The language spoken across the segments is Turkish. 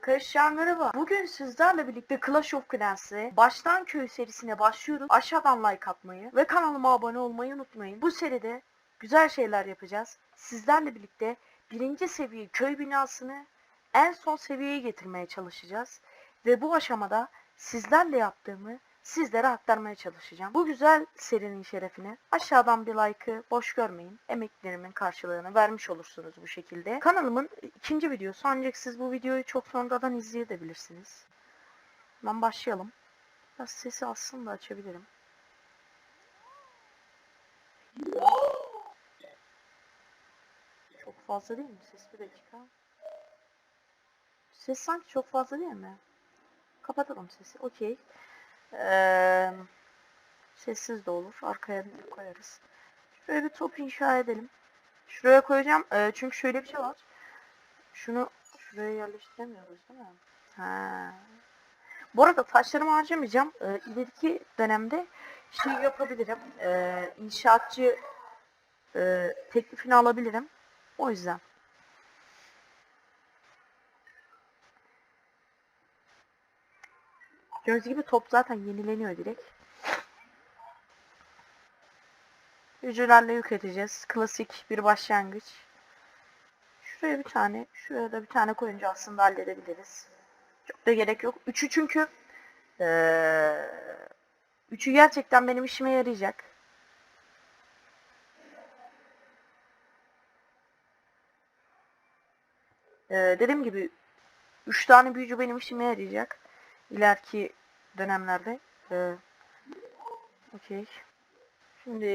Arkadaşlar merhaba. Bugün sizlerle birlikte Clash of Clans'e baştan köy serisine başlıyoruz. Aşağıdan like atmayı ve kanalıma abone olmayı unutmayın. Bu seride güzel şeyler yapacağız. Sizlerle birlikte birinci seviye köy binasını en son seviyeye getirmeye çalışacağız. Ve bu aşamada sizlerle yaptığımı sizlere aktarmaya çalışacağım. Bu güzel serinin şerefine aşağıdan bir like'ı boş görmeyin. Emeklerimin karşılığını vermiş olursunuz bu şekilde. Kanalımın ikinci videosu ancak siz bu videoyu çok sonradan izleyebilirsiniz. Hemen başlayalım. Biraz sesi aslında açabilirim. Çok fazla değil mi ses? Bir dakika. Ses sanki çok fazla değil mi? Kapatalım sesi. Okey. Ee, sessiz de olur. Arkaya koyarız. Şöyle bir top inşa edelim. Şuraya koyacağım. Ee, çünkü şöyle bir şey var. Şunu şuraya yerleştiremiyoruz değil mi? Ha. Bu arada taşlarımı harcamayacağım. Ee, ileriki dönemde şey yapabilirim. Ee, inşaatçı e, teklifini alabilirim. O yüzden. Gördüğünüz gibi top zaten yenileniyor direkt. Hücrelerle yük edeceğiz. Klasik bir başlangıç. Şuraya bir tane, şuraya da bir tane koyunca aslında halledebiliriz. Çok da gerek yok. Üçü çünkü ee, üçü gerçekten benim işime yarayacak. Ee, dediğim gibi üç tane büyücü benim işime yarayacak. İleriki dönemlerde. Ee, Okey. Şimdi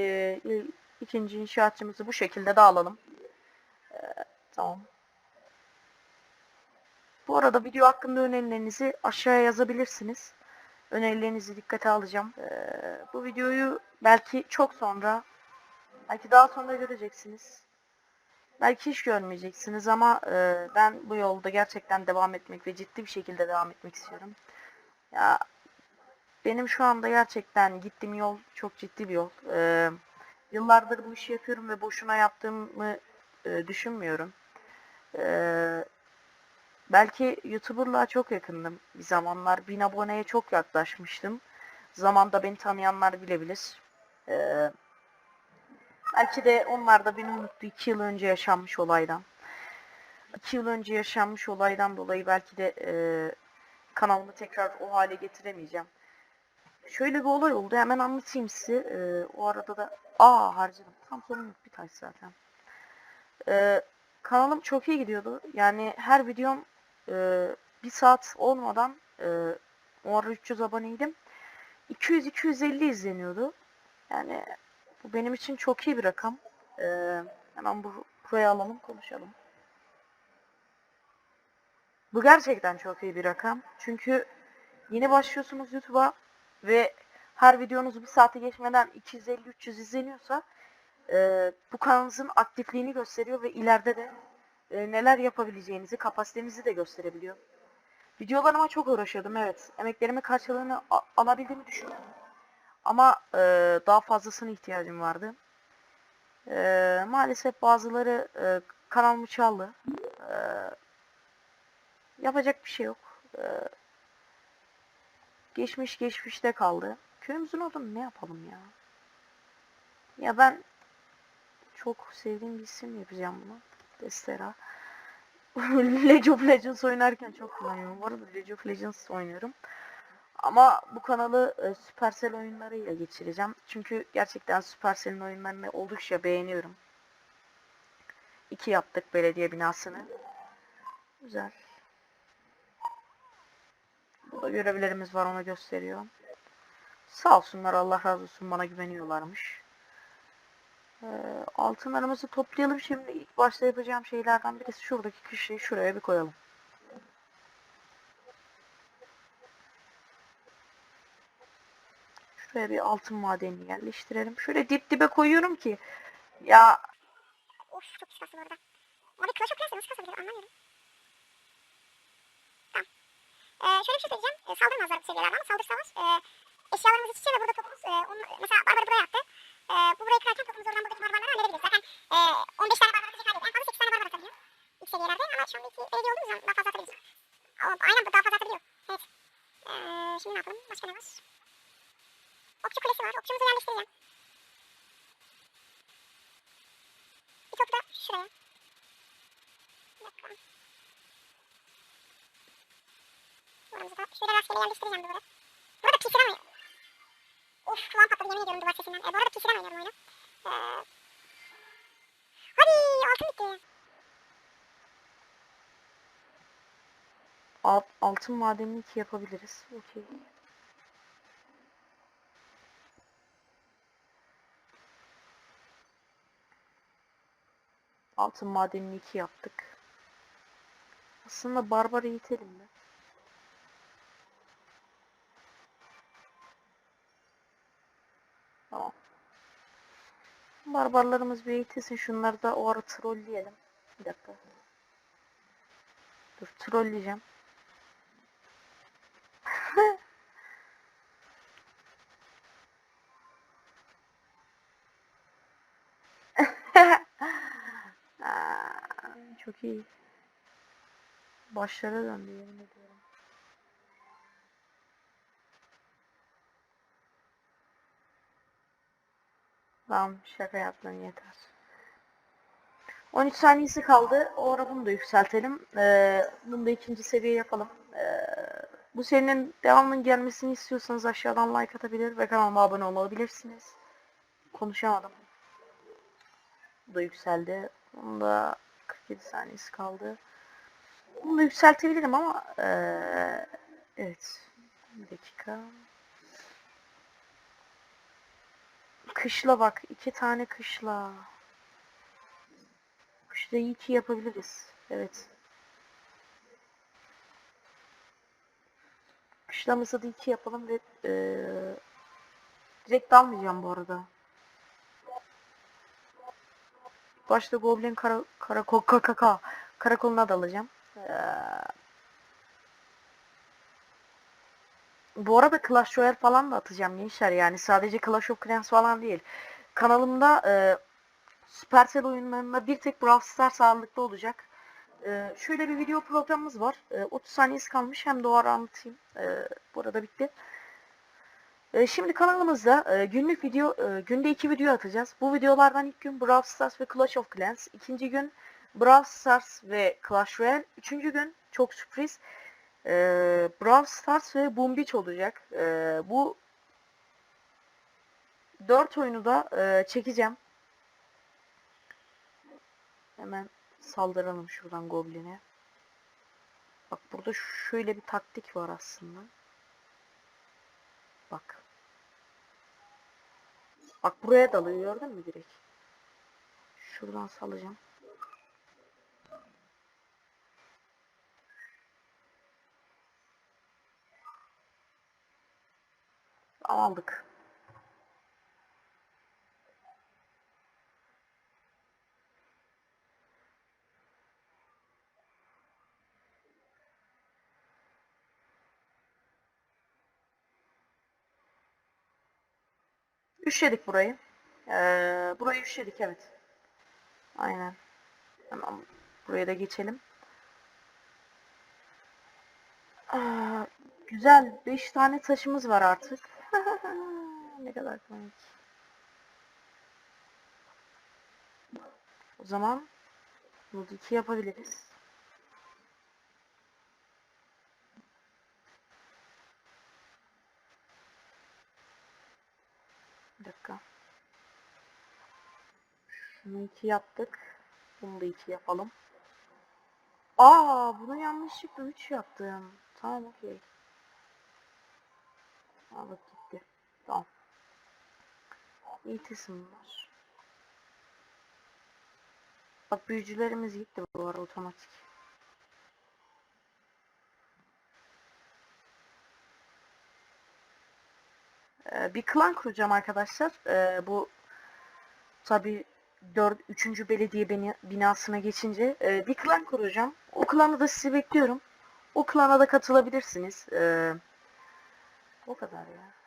il- ikinci inşaatçımızı bu şekilde dağılalım. Ee, tamam. Bu arada video hakkında önerilerinizi aşağıya yazabilirsiniz. Önerilerinizi dikkate alacağım. Ee, bu videoyu belki çok sonra, belki daha sonra göreceksiniz. Belki hiç görmeyeceksiniz ama e, ben bu yolda gerçekten devam etmek ve ciddi bir şekilde devam etmek istiyorum. Ya benim şu anda gerçekten gittiğim yol çok ciddi bir yol. Ee, yıllardır bu işi yapıyorum ve boşuna yaptığımı e, düşünmüyorum. Ee, belki YouTuber'lığa çok yakındım bir zamanlar. 1000 aboneye çok yaklaşmıştım. Zamanda beni tanıyanlar bilebilir. Ee, belki de onlar da beni unuttu 2 yıl önce yaşanmış olaydan. 2 yıl önce yaşanmış olaydan dolayı belki de e, kanalımı tekrar o hale getiremeyeceğim. Şöyle bir olay oldu. Hemen anlatayım size. Ee, o arada da aa harcadım. Tam sorumluluk bir taş zaten. Ee, kanalım çok iyi gidiyordu. Yani her videom e, bir saat olmadan e, o ara 300 aboneydim. 200-250 izleniyordu. Yani bu benim için çok iyi bir rakam. Ee, hemen bu, buraya alalım konuşalım. Bu gerçekten çok iyi bir rakam. Çünkü yeni başlıyorsunuz YouTube'a ve her videonuz bir saate geçmeden 250-300 izleniyorsa e, bu kanalınızın aktifliğini gösteriyor ve ileride de e, neler yapabileceğinizi, kapasitenizi de gösterebiliyor. Videolarıma çok uğraşıyordum evet. Emeklerimin karşılığını alabildiğimi düşünüyorum. Ama e, daha fazlasına ihtiyacım vardı. E, maalesef bazıları e, kanalımı çaldı. E, yapacak bir şey yok. E, geçmiş geçmişte kaldı. Köyümüzün adını ne yapalım ya? Ya ben çok sevdiğim bir isim yapacağım bunu. Destera. League of Legends oynarken çok kullanıyorum. Bu arada League of Legends oynuyorum. Ama bu kanalı e, Supercell oyunlarıyla geçireceğim. Çünkü gerçekten Supercell'in oyunlarını oldukça beğeniyorum. İki yaptık belediye binasını. Güzel. Burada görevlerimiz var onu gösteriyor. Sağ olsunlar Allah razı olsun bana güveniyorlarmış. Ee, altınlarımızı toplayalım şimdi. İlk başta yapacağım şeylerden birisi şuradaki kişiyi şuraya bir koyalım. Şuraya bir altın madenini yerleştirelim. Şöyle dip dibe koyuyorum ki ya Of çok bu arada. Abi Clash of Clans'ı nasıl kasabilir anlamıyorum. Tamam. Ee, şöyle bir şey söyleyeceğim. Ee, saldırmazlar bu seviyelerde ama saldırsalar e, eşyalarımız iç içe ve burada topumuz e, onun, mesela barbarı buraya attı. E, bu burayı kırarken topumuz oradan buradaki barbarları halledebiliriz. Zaten e, 15 tane barbar atacak halde. En fazla 8 tane barbar atabiliyor. İlk seviyelerde ama şu anda iki belediye olduğumuz zaman daha fazla atabiliriz. O, aynen daha fazla atabiliyor. Evet. Ee, şimdi ne yapalım? Başka ne var? Okçu kulesi var. Okçumuzu yerleştireceğim. Bir topu da şuraya. Bir dakika. Buramızı da şöyle rastgele yerleştireceğim duvara. Bu arada PC'den oynuyorum. Of kulağım patladı yemin ediyorum duvar sesinden. E, bu arada PC'den oynuyorum oyunu. Ee, hadi altın bitti. Alt, altın madenini iki yapabiliriz. Okey. Altın madenini iki yaptık. Aslında barbarı itelim mi? Tamam. Barbarlarımız bir eğitilsin. Şunları da o ara trolleyelim. Bir dakika. Dur trolleyeceğim. Aa, Çok iyi. Başlara döndü yemin ediyorum. Tamam şaka yaptın yeter. 13 saniyesi kaldı. O ara bunu da yükseltelim. Ee, bunu da ikinci seviye yapalım. Ee, bu serinin devamının gelmesini istiyorsanız aşağıdan like atabilir ve kanalıma abone olabilirsiniz. Konuşamadım. Bu da yükseldi. Bunun da 47 saniyesi kaldı. Bunu da yükseltebilirim ama ee, evet. Bir dakika. Kışla bak. iki tane kışla. Kışla iyi ki yapabiliriz. Evet. Kışlamızı da iki yapalım ve ee, direkt dalmayacağım bu arada. Başta Goblin kara, karakol KKK karakoluna dalacağım. Ee, bu arada Clash Royale falan da atacağım gençler yani sadece Clash of Clans falan değil. Kanalımda e, Supercell oyunlarında bir tek Brawl Stars ağırlıklı olacak. E, şöyle bir video programımız var. E, 30 saniyesi kalmış hem de o ara anlatayım. E, bu arada bitti. E, şimdi kanalımızda e, günlük video, e, günde iki video atacağız. Bu videolardan ilk gün Brawl Stars ve Clash of Clans. ikinci gün Brawl Stars ve Clash Royale. Üçüncü gün çok sürpriz. E, Brawl Stars ve Boom Beach olacak. E, bu dört oyunu da e, çekeceğim. Hemen saldıralım şuradan Goblin'e. Bak burada şöyle bir taktik var aslında. Bak. Bak buraya dalıyor gördün mü direkt? Şuradan salacağım. Aldık. Üşledik burayı. Ee, burayı üşledik evet. Aynen. Hemen buraya da geçelim. Aa, güzel. 5 tane taşımız var artık. Ne kadar komik. O zaman bunu iki yapabiliriz. Bir dakika. Şunu iki yaptık. Bunu da iki yapalım. Aa, bunu yanlışlıkla 3 yaptım. Tamam okey. Aa bak gitti. Tamam. Var. Bak büyücülerimiz gitti bu ara otomatik. Ee, bir klan kuracağım arkadaşlar. Ee, bu tabi 4 3. belediye bina- binasına geçince e, bir klan kuracağım. O klanı da sizi bekliyorum. O klana da katılabilirsiniz. Ee, o kadar ya.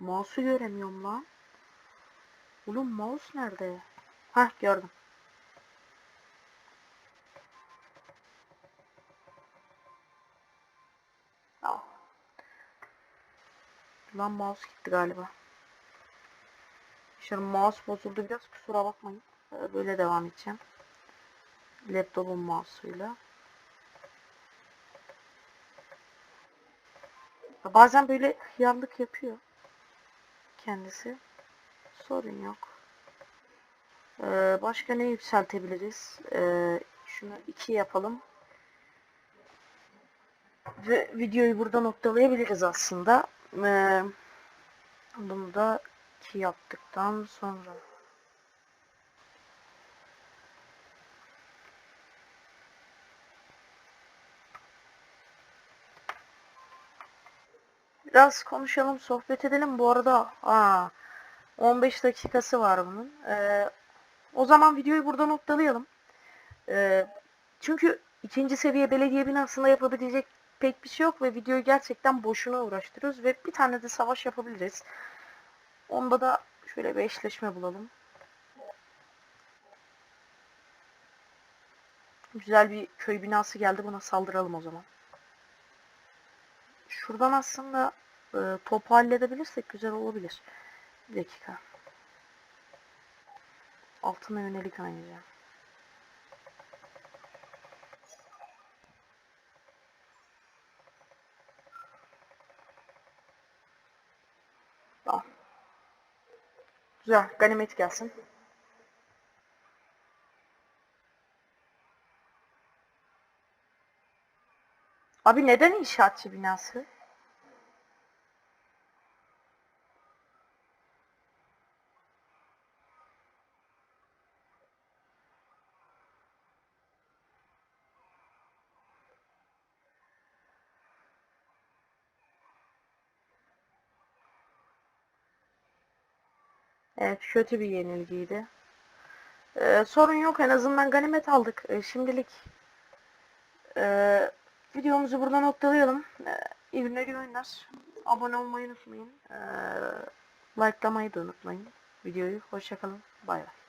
Mouse'u göremiyorum lan. Oğlum mouse nerede? Hah gördüm. Tamam. Lan mouse gitti galiba. Şimdi mouse bozuldu biraz kusura bakmayın. Ee, Böyle devam edeceğim. Laptopun mouse'uyla. Bazen böyle hıyarlık yapıyor. Kendisi. Sorun yok. Ee, başka ne yükseltebiliriz? Ee, şunu 2 yapalım. Ve videoyu burada noktalayabiliriz aslında. Ee, bunu da 2 yaptıktan sonra. Biraz konuşalım, sohbet edelim. Bu arada aa, 15 dakikası var bunun. Ee, o zaman videoyu burada noktalayalım. Ee, çünkü ikinci seviye belediye binasında yapabilecek pek bir şey yok ve videoyu gerçekten boşuna uğraştırıyoruz ve bir tane de savaş yapabiliriz. Onda da şöyle bir eşleşme bulalım. Güzel bir köy binası geldi. Buna saldıralım o zaman. Şuradan aslında e, topu halledebilirsek güzel olabilir. Bir dakika. Altına yönelik oynayacağım. Güzel. Ganimet gelsin. Abi neden inşaatçı binası? Evet kötü bir yenilgiydi. Ee, sorun yok en azından ganimet aldık. Ee, şimdilik ee, videomuzu burada noktalayalım. Ee, iyi oyunlar. Abone olmayı unutmayın. Ee, likelamayı da unutmayın videoyu. Hoşçakalın. Bay bay.